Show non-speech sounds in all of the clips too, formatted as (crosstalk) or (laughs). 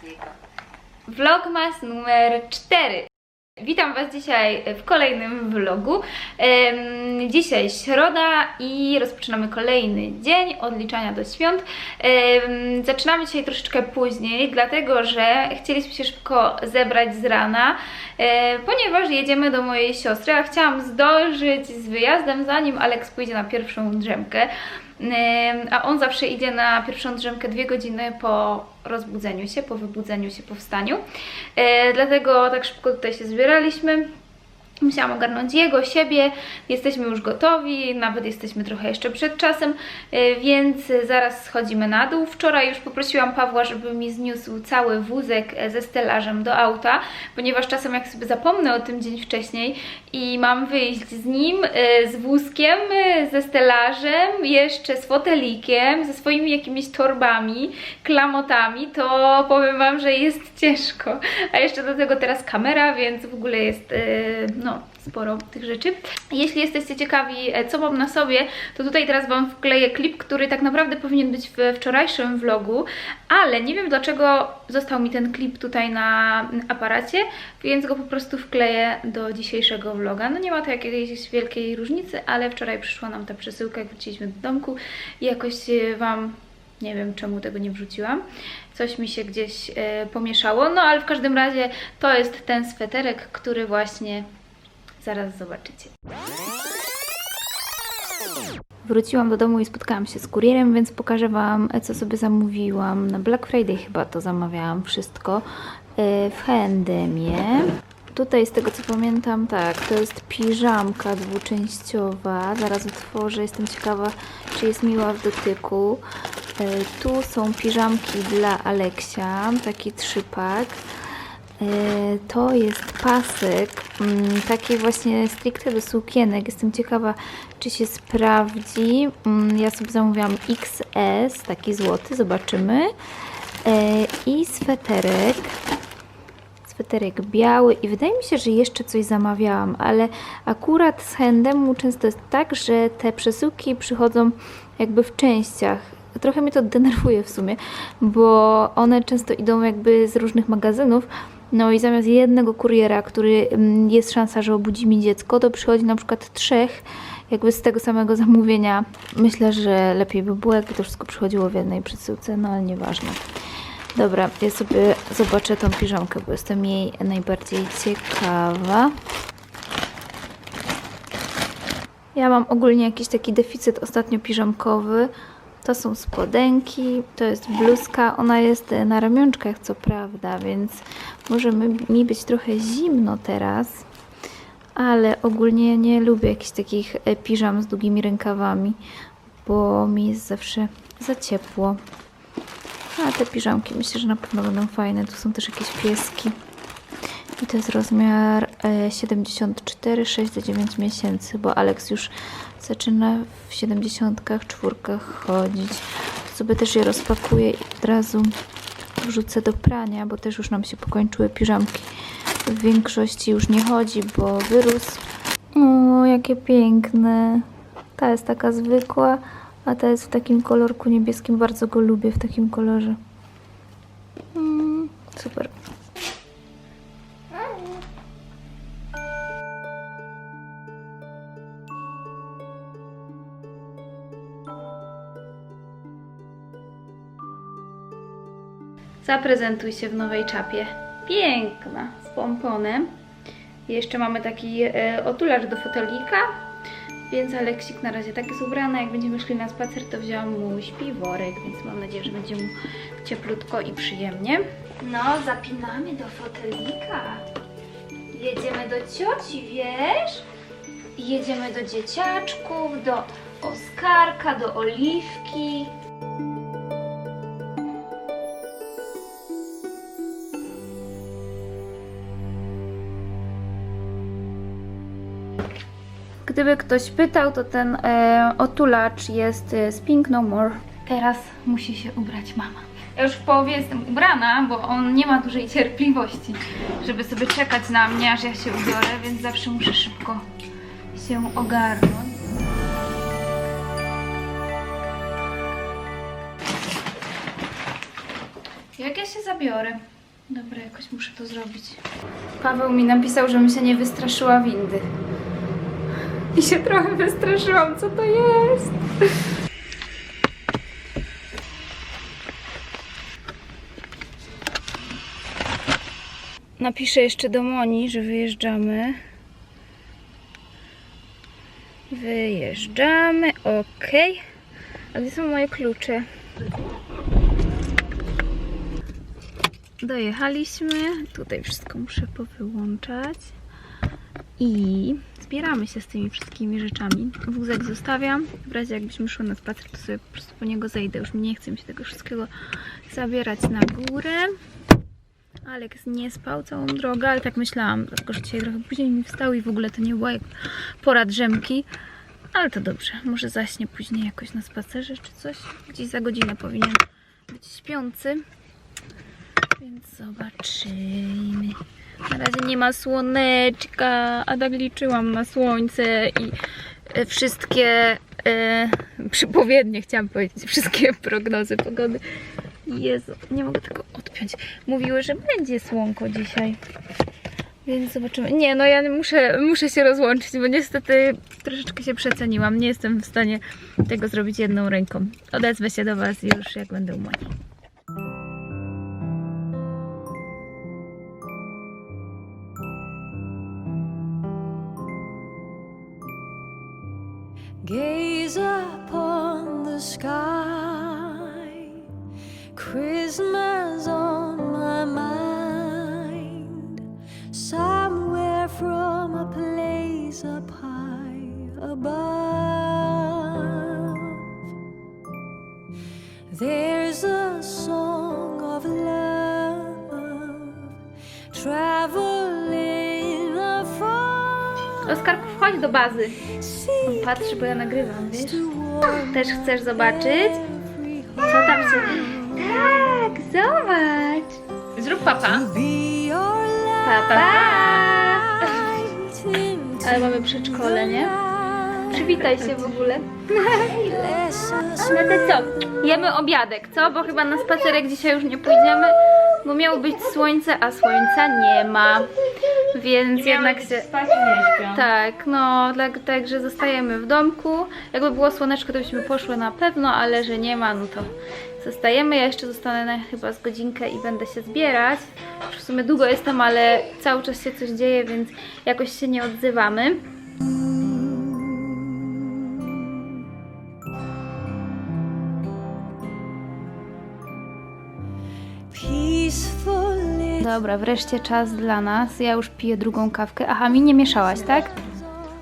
takiego. Vlogmas numer 4. Witam Was dzisiaj w kolejnym vlogu. Dzisiaj środa i rozpoczynamy kolejny dzień odliczania do świąt. Zaczynamy dzisiaj troszeczkę później, dlatego że chcieliśmy się szybko zebrać z rana, e, ponieważ jedziemy do mojej siostry, a chciałam zdążyć z wyjazdem, zanim Alex pójdzie na pierwszą drzemkę. A on zawsze idzie na pierwszą drzemkę dwie godziny po rozbudzeniu się, po wybudzeniu się, po wstaniu. E, dlatego tak szybko tutaj się zbieraliśmy. Musiałam ogarnąć jego, siebie. Jesteśmy już gotowi, nawet jesteśmy trochę jeszcze przed czasem, e, więc zaraz schodzimy na dół. Wczoraj już poprosiłam Pawła, żeby mi zniósł cały wózek e, ze stelażem do auta, ponieważ czasem jak sobie zapomnę o tym dzień wcześniej i mam wyjść z nim, e, z wózkiem, e, ze stelażem, jeszcze z fotelikiem, ze swoimi jakimiś torbami, klamotami, to powiem Wam, że jest ciężko. A jeszcze do tego teraz kamera, więc w ogóle jest e, no, sporo tych rzeczy. Jeśli jesteście ciekawi, e, co mam na sobie, to tutaj teraz Wam wkleję klip, który tak naprawdę powinien być w wczorajszym vlogu, ale nie wiem dlaczego został mi ten klip tutaj na aparacie, więc go po prostu wkleję do dzisiejszego vloga. No nie ma to jakiejś wielkiej różnicy, ale wczoraj przyszła nam ta przesyłka, jak wróciliśmy do domku i jakoś e, Wam nie wiem czemu tego nie wrzuciłam. Coś mi się gdzieś e, pomieszało. No ale w każdym razie to jest ten sweterek, który właśnie zaraz zobaczycie. Wróciłam do domu i spotkałam się z kurierem, więc pokażę Wam, co sobie zamówiłam. Na Black Friday chyba to zamawiałam wszystko e, w H&Mie. Tutaj z tego co pamiętam, tak, to jest piżamka dwuczęściowa. Zaraz otworzę, jestem ciekawa, czy jest miła w dotyku. E, Tu są piżamki dla Aleksia, taki trzypak. E, To jest pasek, mm, taki właśnie stricte do sukienek. Jestem ciekawa, czy się sprawdzi. Mm, Ja sobie zamówiłam XS, taki złoty, zobaczymy. E, I sweterek. Sweterek biały i wydaje mi się, że jeszcze coś zamawiałam, ale akurat z H&M często jest tak, że te przesyłki przychodzą jakby w częściach. Trochę mnie to denerwuje w sumie, bo one często idą jakby z różnych magazynów. No i zamiast jednego kuriera, który mm, jest szansa, że obudzi mi dziecko, to przychodzi na przykład trzech jakby z tego samego zamówienia. Myślę, że lepiej by było, jakby to wszystko przychodziło w jednej przesyłce, no ale nieważne. Dobra, ja sobie zobaczę tą piżamkę, bo jestem jej najbardziej ciekawa. Ja mam ogólnie jakiś taki deficyt ostatnio piżamkowy. To są spodenki, to jest bluzka. Ona jest e, na ramionczkach, co prawda, więc może mi- być trochę zimno teraz. Ale ogólnie nie lubię jakichś takich e, piżam z długimi rękawami, bo mi jest zawsze za ciepło. A te piżamki myślę, że na pewno będą fajne. Tu są też jakieś pieski. I to jest rozmiar e, 74, 6 do 9 miesięcy, bo Alex już zaczyna w 74 chodzić. Sobie też je rozpakuję i od razu wrzucę do prania, bo też już nam się pokończyły piżamki. W większości już nie chodzi, bo wyrósł. O, jakie piękne. Ta jest taka zwykła, a ta jest w takim kolorku niebieskim. Bardzo go lubię w takim kolorze. Mm, super. Zaprezentuj się w nowej czapie. Piękna, z pomponem. Jeszcze mamy taki e, otulacz do fotelika, więc Aleksik na razie tak jest ubrany. Jak będziemy szli na spacer, to wziąłam mu śpiworek, więc mam nadzieję, że będzie mu cieplutko i przyjemnie. No, zapinamy do fotelika. Jedziemy do cioci, wiesz? Jedziemy do dzieciaczków, do Oskarka, do Oliwki. Gdyby ktoś pytał, to ten e, otulacz jest e, z Pink No More. Teraz musi się ubrać mama. Ja już w połowie jestem ubrana, bo on nie ma dużej cierpliwości, żeby sobie czekać na mnie, aż ja się ubiorę, więc zawsze muszę szybko się ogarnąć. Jak ja się zabiorę? Dobra, jakoś muszę to zrobić. Paweł mi napisał, żebym się nie wystraszyła windy. I się trochę wystraszyłam, co to jest? Napiszę jeszcze do Moni, że wyjeżdżamy. Wyjeżdżamy, ok. A gdzie są moje klucze? Dojechaliśmy. Tutaj wszystko muszę powyłączać. I zbieramy się z tymi wszystkimi rzeczami. Wózek zostawiam. W razie jakbyśmy szły na spacer, to sobie po prostu po niego zejdę. Już nie chce mi się tego wszystkiego zabierać na górę. Aleks nie spał całą drogę, ale tak myślałam, tylko że dzisiaj trochę później mi wstał i w ogóle to nie była jak pora drzemki. Ale to dobrze, może zaśnie później jakoś na spacerze czy coś. Gdzieś za godzinę powinien być śpiący. Więc zobaczymy. Na razie nie ma słoneczka, a tak liczyłam na słońce i e, wszystkie e, przypowiednie, chciałam powiedzieć, wszystkie (laughs) prognozy pogody. Jezu, nie mogę tego odpiąć. Mówiły, że będzie słonko dzisiaj. Więc zobaczymy. Nie, no ja muszę, muszę się rozłączyć, bo niestety troszeczkę się przeceniłam. Nie jestem w stanie tego zrobić jedną ręką. Odezwę się do Was już, jak będę u Moni. Bazy. On patrzy, bo ja nagrywam, wiesz? Też chcesz zobaczyć? Co tam się... Tak, zobacz! Zrób papa. Papa! into Ale mamy przedszkole, nie? Przywitaj się w ogóle. (laughs) No to co? Jemy obiadek, co? Bo chyba na spacerek dzisiaj już nie pójdziemy, bo miało być słońce, a słońca nie ma. Więc jednak się... Spać nie. Tak, no, tak, także zostajemy w domku. Jakby było słoneczko, to byśmy poszły na pewno, ale że nie ma, no to zostajemy. Ja jeszcze zostanę na chyba z godzinkę i będę się zbierać. Już w sumie długo jestem, ale cały czas się coś dzieje, więc jakoś się nie odzywamy. Dobra, wreszcie czas dla nas. Ja już piję drugą kawkę. Aha, mi nie mieszałaś, tak?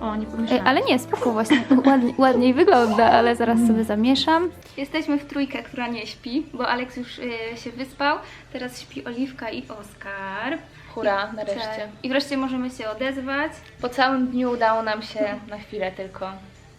O, nie Ej, pomyślałam. ale nie, spoko właśnie, ładnie, ładniej wygląda, ale zaraz sobie zamieszam. Jesteśmy w trójkę, która nie śpi, bo Aleks już y, się wyspał. Teraz śpi Oliwka i Oskar. Hura, nareszcie. tak. I wreszcie możemy się odezwać. Po całym dniu udało nam się na chwilę tylko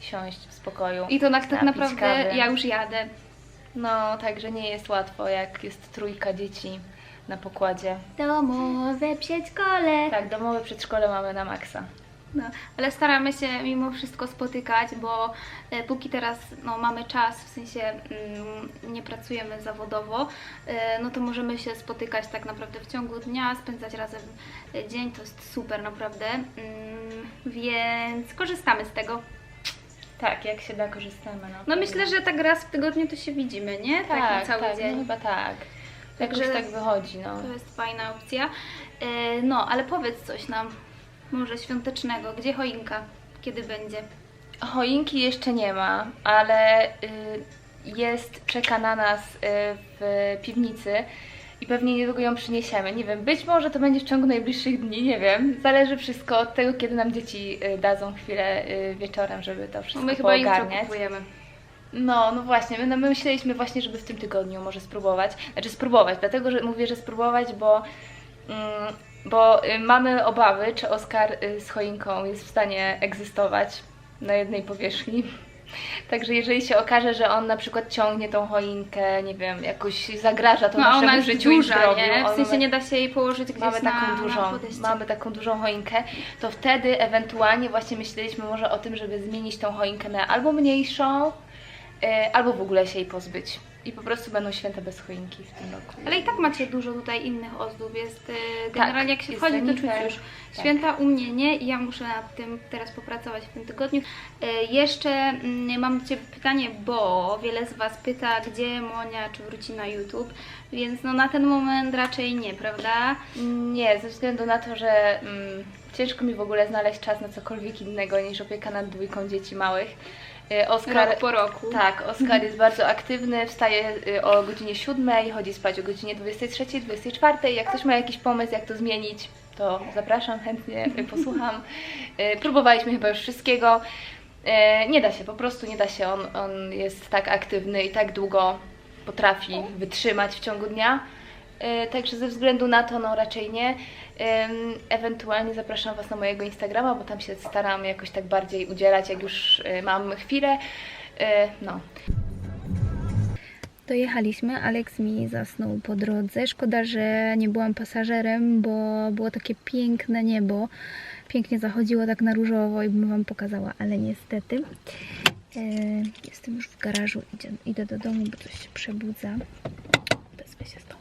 siąść w spokoju. I to na, tak napić naprawdę kawy. ja już jadę. No, także nie jest łatwo, jak jest trójka dzieci na pokładzie. Domowe przedszkole. Tak, domowe przedszkole mamy na maksa. No, ale staramy się mimo wszystko spotykać, bo e, póki teraz no, mamy czas, w sensie mm, nie pracujemy zawodowo, e, no to możemy się spotykać tak naprawdę w ciągu dnia, spędzać razem e, dzień, to jest super naprawdę, mm, więc korzystamy z tego. Tak, jak się da, korzystamy. No, No myślę, że tak raz w tygodniu to się widzimy, nie? Tak, na cały tak, dzień. No chyba tak. Także- tak wychodzi, no. To jest fajna opcja. E, No, ale powiedz coś nam, może świątecznego, gdzie choinka, kiedy będzie? Choinki jeszcze nie ma, ale y, jest, czeka na nas y, w piwnicy i pewnie niedługo ją przyniesiemy. Nie wiem, być może to będzie w ciągu najbliższych dni, nie wiem. Zależy wszystko od tego, kiedy nam dzieci y, dadzą chwilę wieczorem, żeby to wszystko My chyba jutro poogarniać. kupujemy. No, no właśnie, my, no, my myśleliśmy właśnie, żeby w tym tygodniu może spróbować. Znaczy spróbować, dlatego że mówię, że spróbować, bo, mm, bo y, mamy obawy, czy Oskar y, z choinką jest w stanie egzystować na jednej powierzchni. (laughs) Także jeżeli się okaże, że on na przykład ciągnie tą choinkę, nie wiem, jakoś zagraża to No naszemu ona jest życiu duża, i zdrowiu. nie? W sensie nie da się jej położyć gdzieś mamy na, taką na dużą, podejście. mamy taką dużą choinkę, to wtedy ewentualnie właśnie myśleliśmy może o tym, żeby zmienić tą choinkę na albo mniejszą, albo w ogóle się jej pozbyć. i po prostu będą święta bez choinki w tym roku. Ale i tak macie dużo tutaj innych ozdób, jest e, generalnie jak się jest wchodzi to czuć już. tak. Święta u mnie nie i ja muszę nad tym teraz popracować w tym tygodniu. E, jeszcze mm, mam do Ciebie pytanie, bo wiele z Was pyta, gdzie Monia, czy wróci na YouTube, więc no na ten moment raczej nie, prawda? Nie, ze względu na to, że mm, ciężko mi w ogóle znaleźć czas na cokolwiek innego niż opieka nad dwójką dzieci małych. Y, Oskar, Rok po roku. Tak, Oskar jest bardzo aktywny, wstaje y, o godzinie 7, chodzi spać o godzinie 23, 24. Jak ktoś ma jakiś pomysł, jak to zmienić, to zapraszam, chętnie y, posłucham. Próbowaliśmy chyba już wszystkiego. Nie da się, po prostu nie da się. On, on jest tak aktywny i tak długo potrafi wytrzymać w ciągu dnia. Także ze względu na to, no raczej nie. Ewentualnie zapraszam Was na mojego Instagrama, bo tam się staram jakoś tak bardziej udzielać, jak już y, mam chwilę. Y, No, Dojechaliśmy, Alex mi zasnął po drodze. Szkoda, że nie byłam pasażerem, bo było takie piękne niebo. Pięknie zachodziło tak na różowo i bym Wam pokazała, ale niestety. E, jestem już w garażu, idę, idę do domu, bo coś się przebudza. Wezmę się z domu.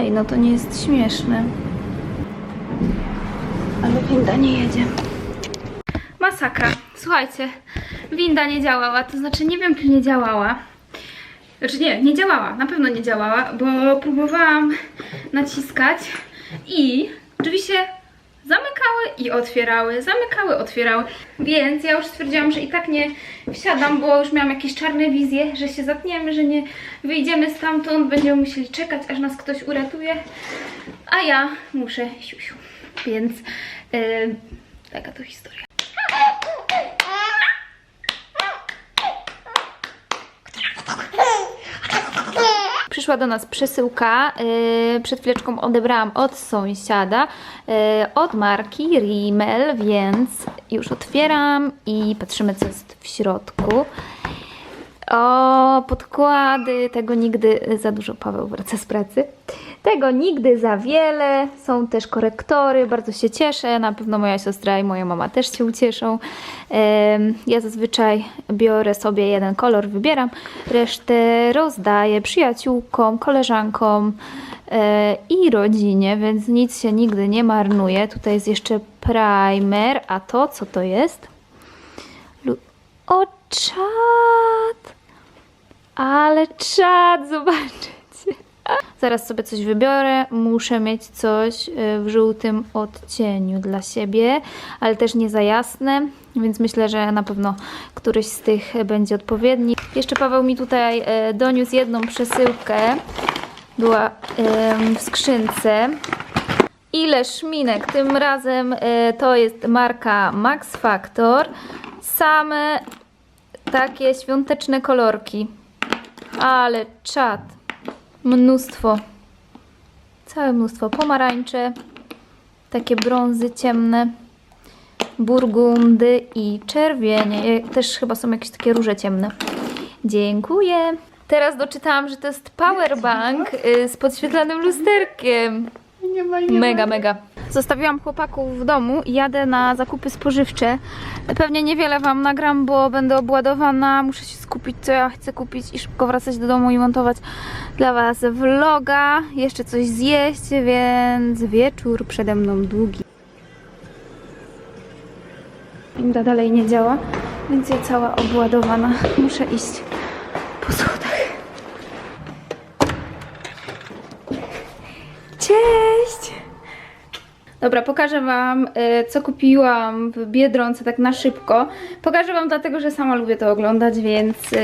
Ej, no to nie jest śmieszne. Ale winda nie jedzie. Masakra. Słuchajcie, winda nie działała, to znaczy nie wiem, czy nie działała. Znaczy nie, nie działała, na pewno nie działała, bo próbowałam naciskać i się zamykały i otwierały, zamykały, otwierały. Więc ja już stwierdziłam, że i tak nie wsiadam, bo już miałam jakieś czarne wizje, że się zatniemy, że nie wyjdziemy stamtąd, będziemy musieli czekać, aż nas ktoś uratuje, a ja muszę siusiu. Więc yy, taka to historia. Przyszła do nas przesyłka. Yy, przed chwileczką odebrałam od sąsiada, yy, od marki Rimmel, więc już otwieram i patrzymy, co jest w środku. O, podkłady, tego nigdy za dużo. Paweł wraca z pracy. Tego nigdy za wiele. Są też korektory, bardzo się cieszę. Na pewno moja siostra i moja mama też się ucieszą. Ja zazwyczaj biorę sobie jeden kolor, wybieram, resztę rozdaję przyjaciółkom, koleżankom e, i rodzinie, więc nic się nigdy nie marnuje. Tutaj jest jeszcze primer, a to co to jest? O, czad! Ale czad, zobaczycie. Zaraz sobie coś wybiorę. Muszę mieć coś y, w żółtym odcieniu dla siebie, ale też nie za jasne, więc myślę, że na pewno któryś z tych będzie odpowiedni. Jeszcze Paweł mi tutaj y, doniósł jedną przesyłkę. Była w skrzynce. Ile szminek? Tym razem y, to jest marka Max Factor. Same takie świąteczne kolorki. Ale czad. Mnóstwo. Całe mnóstwo. Pomarańcze. Takie brązy ciemne. Burgundy i czerwienie. Też chyba są jakieś takie róże ciemne. Dziękuję. Teraz doczytałam, że to jest powerbank y, z podświetlanym lusterkiem. Mega, mega. Zostawiłam chłopaków w domu i jadę na zakupy spożywcze. Pewnie niewiele Wam nagram, bo będę obładowana. Muszę się skupić, co ja chcę kupić i szybko wracać do domu i montować dla Was vloga. Jeszcze coś zjeść, więc wieczór przede mną długi. Winda dalej nie działa, więc ja cała obładowana. Muszę iść po schodach. Dobra, pokażę Wam, y, co kupiłam w Biedronce tak na szybko. Pokażę Wam dlatego, że sama lubię to oglądać, więc y,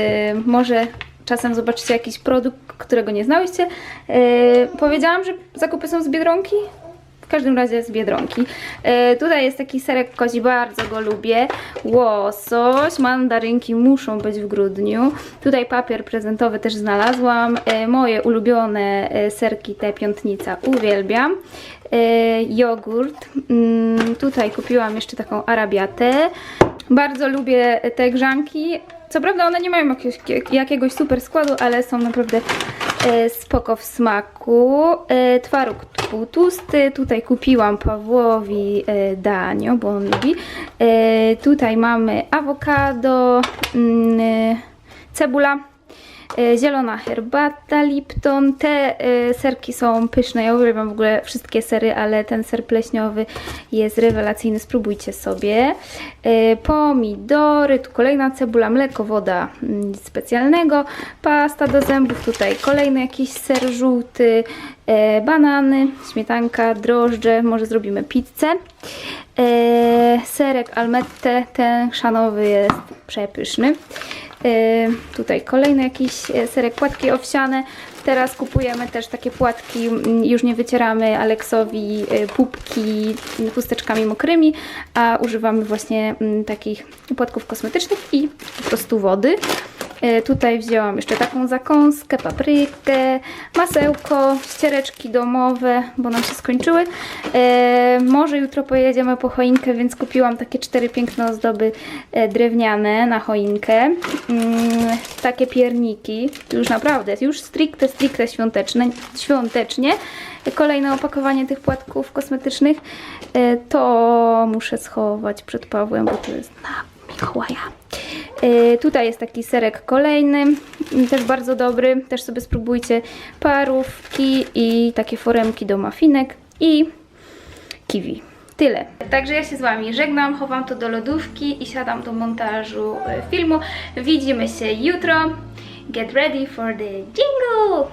może czasem zobaczycie jakiś produkt, którego nie znałyście. Y, Powiedziałam, że zakupy są z Biedronki? W każdym razie z Biedronki. E, tutaj jest taki serek kozi, bardzo go lubię. Łosoś, mandarynki muszą być w grudniu. Tutaj papier prezentowy też znalazłam. E, moje ulubione e, serki, te piątnica, uwielbiam. E, jogurt. Mm, tutaj kupiłam jeszcze taką arabiatę. Bardzo lubię te grzanki. Co prawda one nie mają jakiegoś, jakiegoś super składu, ale są naprawdę spoko w smaku. E, twaróg półtłusty. Tutaj kupiłam Pawłowi e, danio, bo on lubi. E, tutaj mamy awokado, mm, e, cebula. E, zielona herbata Lipton. Te e, serki są pyszne, ja uwielbiam w ogóle wszystkie sery, ale ten ser pleśniowy jest rewelacyjny, spróbujcie sobie. E, Pomidory, tu kolejna cebula, mleko, woda, nic specjalnego. Pasta do zębów, tutaj kolejny jakiś ser żółty, banany, śmietanka, drożdże, może zrobimy pizzę. Serek almette, ten chrzanowy jest przepyszny. E, tutaj kolejny jakiś e, serek, płatki owsiane. Teraz kupujemy też takie płatki, mm, już nie wycieramy Aleksowi e, pupki chusteczkami mokrymi, a używamy właśnie mm, takich płatków kosmetycznych i po prostu wody. E, Tutaj wzięłam jeszcze taką zakąskę, paprykę, masełko, ściereczki domowe, bo nam się skończyły. E, może jutro pojedziemy po choinkę, więc kupiłam takie cztery piękne ozdoby e, drewniane na choinkę. Mm, takie pierniki, już naprawdę, już stricte, stricte świąteczne, świątecznie. Kolejne opakowanie tych płatków kosmetycznych to muszę schować przed Pawłem, bo to jest na Mikołaja. E, Tutaj jest taki serek kolejny, też bardzo dobry, też sobie spróbujcie parówki i takie foremki do mafinek i kiwi. Tyle. Także ja się z Wami żegnam, chowam to do lodówki i siadam do montażu e, filmu. Widzimy się jutro. Get ready for the jingle!